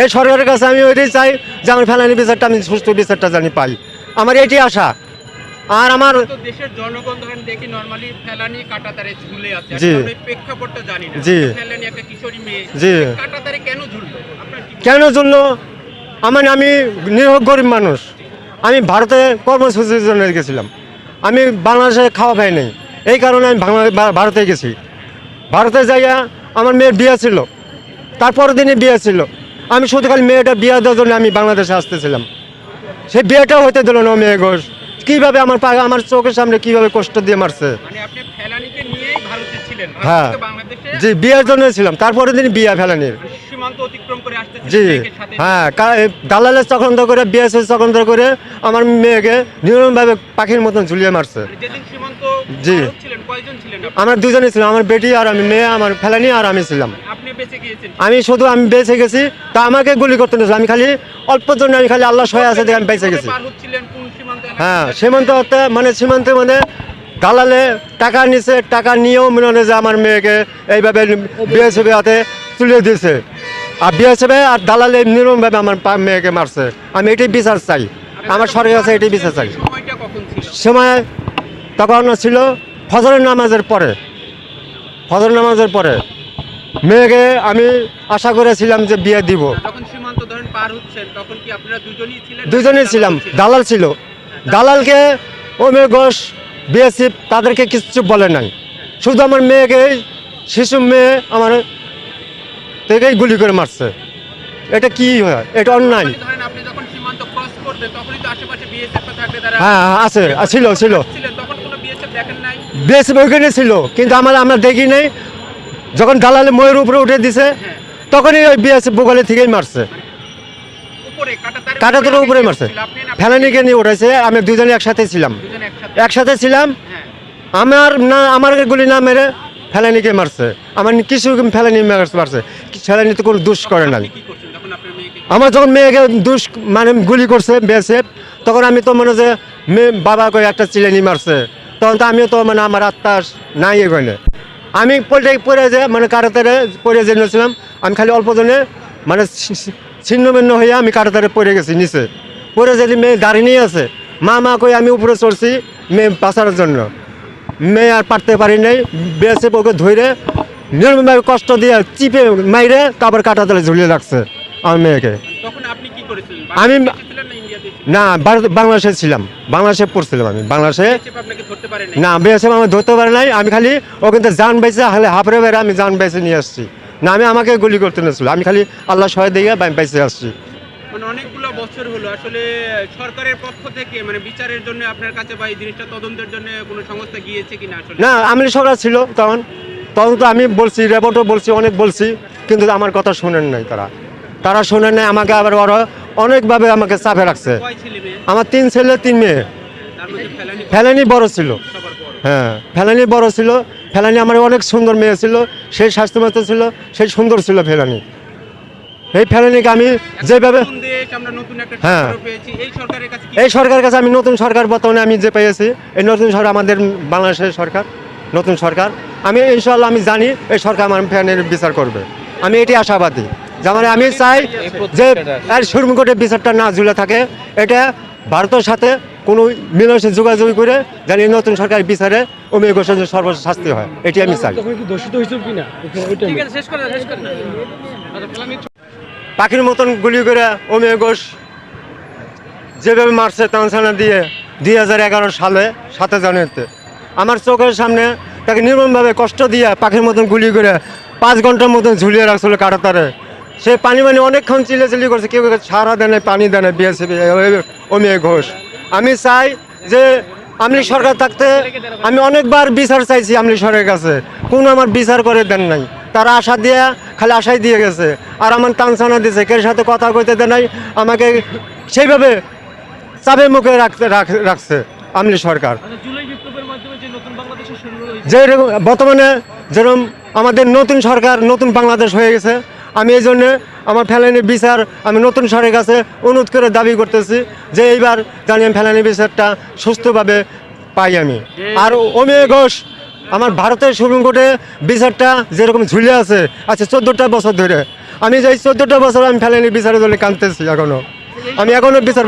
এই সরকারের কাছে আমি ওইটাই চাই যে আমার ফেলানি বিচারটা আমি সুস্থ বিচারটা জানি পাই। আমার এটি আশা। আর আমার দেশের জনগণ ধরেন দেখি নরমালি ফেলানি কাটাতারে ঝুলে আছে। জি। প্রেক্ষাপটটা জানি না। জি। ফেলানি একটা কিশোরী মেয়ে জি। কাটাতারে কেন ঝুললো? কেন জন্য আমার আমি নিরহ গরিব মানুষ। আমি ভারতে কর্মসূচির জন্য গেছিলাম। আমি বাংলাদেশে খাওয়া পাই নাই। এই কারণে আমি ভারতে গেছি। ভারতে যাইয়া আমার মেয়ের বিয়ে ছিল। তারপরের দিনে বিয়ে ছিল। আমি শুধু খালি মেয়েটা বিয়ে দেওয়ার জন্য আমি বাংলাদেশে আসতেছিলাম। সেই বিয়েটাও হতে দিল না মেয়ে ঘোষ। কীভাবে আমার পা আমার চোখের সামনে কীভাবে কষ্ট দিয়ে মারছে? মানে আপনি ফেলানিকে নিয়েই ভারতে ছিলেন। ভারত হ্যাঁ। জি বিয়ের জন্য ছিলাম। তারপরের দিন বিয়ে ফেলানির। জি। হ্যাঁ দালালের চক্রান্ত করে বিএসএস চক্রান্ত করে আমার মেয়েকে নিরমভাবে পাখির মতন ঝুলিয়ে মারছে। মানে জি। আমার দুজনে ছিলাম। আমার বেটি আর আমি মেয়ে আমার ফেলানি আর আমি ছিলাম। আমি শুধু আমি বেঁচে গেছি তা আমাকে গুলি করতে নিয়েছিল। আমি খালি অল্প জন্য আমি খালি আল্লাহ সহায় আছে আমি বেঁচে গেছি। হ্যাঁ? সীমান্ত হতে মানে সীমান্তে মানে দালালে টাকা নিছে টাকা নিয়েও মনে হয় যে আমার মেয়েকে এইভাবে বিএসএফ হাতে তুলে দিয়েছে আর বিএসএফ আর দালালে নিরমভাবে আমার মেয়েকে মারছে। আমি এটি বিচার চাই। আমার সরকারের কাছে এটি বিচার চাই। সময় তখন ছিল ফজরের নামাজের পরে। ফজর নামাজের পরে। মেয়েকে আমি আশা করেছিলাম যে বিয়ে দিব। দুজনেই ছিলাম দালাল ছিল। দালালকে ও মেয়ে ঘোষ বিএসএফ তাদেরকে কিছু বলে নাই। শুধু আমার মেয়েকে শিশু মেয়ে আমার থেকেই গুলি করে মারছে। এটা কি হয়? এটা অন্যায়। হ্যাঁ হ্যাঁ, আছে ছিল ছিল। বিএসএফ ওইখানে ছিল কিন্তু আমার আমরা দেখি নাই। যখন দালালে ময়ের উপরে উঠে দিছে তখনই ওই বিএসএফ বোকালে থেকেই মারছে। কাটাতার উপরে মারছে। না ফেলানিকে নিয়ে উঠেছে আমি দুজনে একসাথে ছিলাম। একসাথে। ছিলাম হ্যাঁ। আমার না আমার গুলি না মেরে ফেলানিকে মারছে। আমার কিছু ফেলানি মারছে। ফেলানি তো কোনো দুষ করে মেয়েকে আমার যখন মেয়েকে দুষ মানে গুলি করছে বিএসএফ তখন আমি তো মনে যে মেয়ে বাবা করে একটা চিলেনি মারছে। তখন তো আমিও তো মানে আমার আত্মা নাই এখানে। আমি পোলটে পরে যে মানে কারাতারে পরে যে নিয়েছিলাম আমি খালি অল্প জনে মানে ছিন্ন ভিন্ন হয়ে আমি কারাতারে পড়ে গেছি নিচে। পরে যদি মেয়ে দাঁড়িয়ে নিয়ে আছে মা মা কই আমি উপরে চড়ছি মেয়ে বাঁচানোর জন্য। মেয়ে আর পারতে পারি নাই বেসে ওকে ধরে নির্মমভাবে কষ্ট দিয়ে চিপে মাইরে তারপর কাটাতালে ঝুলিয়ে রাখছে আমার মেয়েকে। আমি- না বাংলাদেশে ছিলাম। বাংলাদেশে পড়ছিলাম আমি। বাংলাদেশে না বিএসএফ আমার ধরতে পারে নাই। আমি খালি ও কিন্তু জান বেঁচে হালে হাফরে বেড়ে আমি জান বেঁচে নিয়ে আসছি। না আমি আমাকে গুলি করতে নিয়েছিল। আমি খালি আল্লাহ সহায় দিয়ে আমি বেঁচে আসছি। অনেকগুলো বছর হলো। আসলে সরকারের পক্ষ থেকে মানে বিচারের জন্য আপনার কাছে বা এই জিনিসটা তদন্তের জন্য কোনো সংস্থা গিয়েছে কিনা আসলে? না আমি সরকার ছিল তখন। তখন তো আমি বলছি রেপোর্টও বলছি অনেক বলছি। কিন্তু আমার কথা শোনেন নাই তারা। তারা শোনেন নাই আমাকে আবার ওরা অনেকভাবে আমাকে চাপে রাখছে। আমার তিন ছেলে তিন মেয়ে। ফেলানি বড় ছিল। হ্যাঁ ফেলানি বড় ছিল। ফেলানি আমার অনেক সুন্দর মেয়ে ছিল। সেই স্বাস্থ্যমতো ছিল সেই সুন্দর ছিল ফেলানি। এই ফেলানিকে আমি যেভাবে হ্যাঁ। এই সরকারের কাছে এই সরকারের কাছে আমি নতুন সরকার বর্তমানে আমি যে পেয়েছি। এই নতুন সরকার আমাদের বাংলাদেশের সরকার। নতুন সরকার। আমি ইনশাল্লাহ আমি জানি এই সরকার আমার ফ্যানের বিচার করবে। আমি এটি আশাবাদী। যেমন আমি চাই যে এর সুপ্রিম বিচারটা না ঝুলে থাকে। এটা ভারতের সাথে কোনো মিলনের যোগাযোগ করে যেন এই নতুন সরকার বিচারে অমিয় ঘোষের সর্বোচ্চ শাস্তি হয়। এটি আমি চাই। করে পাখির মতন গুলি করে অমিয় ঘোষ যেভাবে মারছে তানসানা দিয়ে দুই হাজার এগারো সালে সাতে জানুয়ারিতে। আমার চোখের সামনে তাকে নির্মমভাবে কষ্ট দিয়ে পাখির মতন গুলি করে পাঁচ ঘণ্টার মতন ঝুলিয়ে রাখছিল কাটাতারে সে পানি মানে অনেকক্ষণ চিলে চিলি করছে কেউ সারা দেয় পানি দেয় বিএসএফ অমিয় ঘোষ। আমি চাই যে আমলি সরকার থাকতে আমি অনেকবার বিচার চাইছি আমলি সরকারের কাছে। কোনো আমার বিচার করে দেন নাই। তারা আশা দিয়ে খালি আশাই দিয়ে গেছে। আর আমার টানসানা দিয়েছে কের সাথে কথা কইতে দেয় নাই আমাকে সেইভাবে চাপের মুখে রাখতে রাখ- রাখছে আমলি সরকার। জুলাই বিপ্লবের মাধ্যমে যে নতুন বাংলাদেশের শুরু হয়েছে। যে রকম- বর্তমানে যেরকম আমাদের নতুন সরকার নতুন বাংলাদেশ হয়ে গেছে আমি এই জন্যে আমার ফেলানি বিচার আমি নতুন সারের কাছে অনুরোধ করে দাবি করতেছি যে এইবার জানি আমি ফেলানি বিচারটা সুস্থভাবে পাই আমি। আর অমিয় ঘোষ, আমার ভারতের সুপ্রিম কোর্টে বিচারটা যেরকম ঝুলে আছে আচ্ছা চোদ্দোটা বছর ধরে। আমি যে চোদ্দোটা বছর আমি ফেলানি বিচারের জন্য কাঁদতেছি এখনও আমি এখনও বিচার